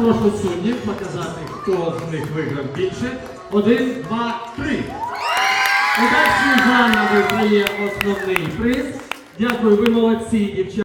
Прошу суддів показати, хто з них виграв більше. Один, два, три. Отак Сюзанна виграє основний приз. Дякую, ви молодці, дівчата.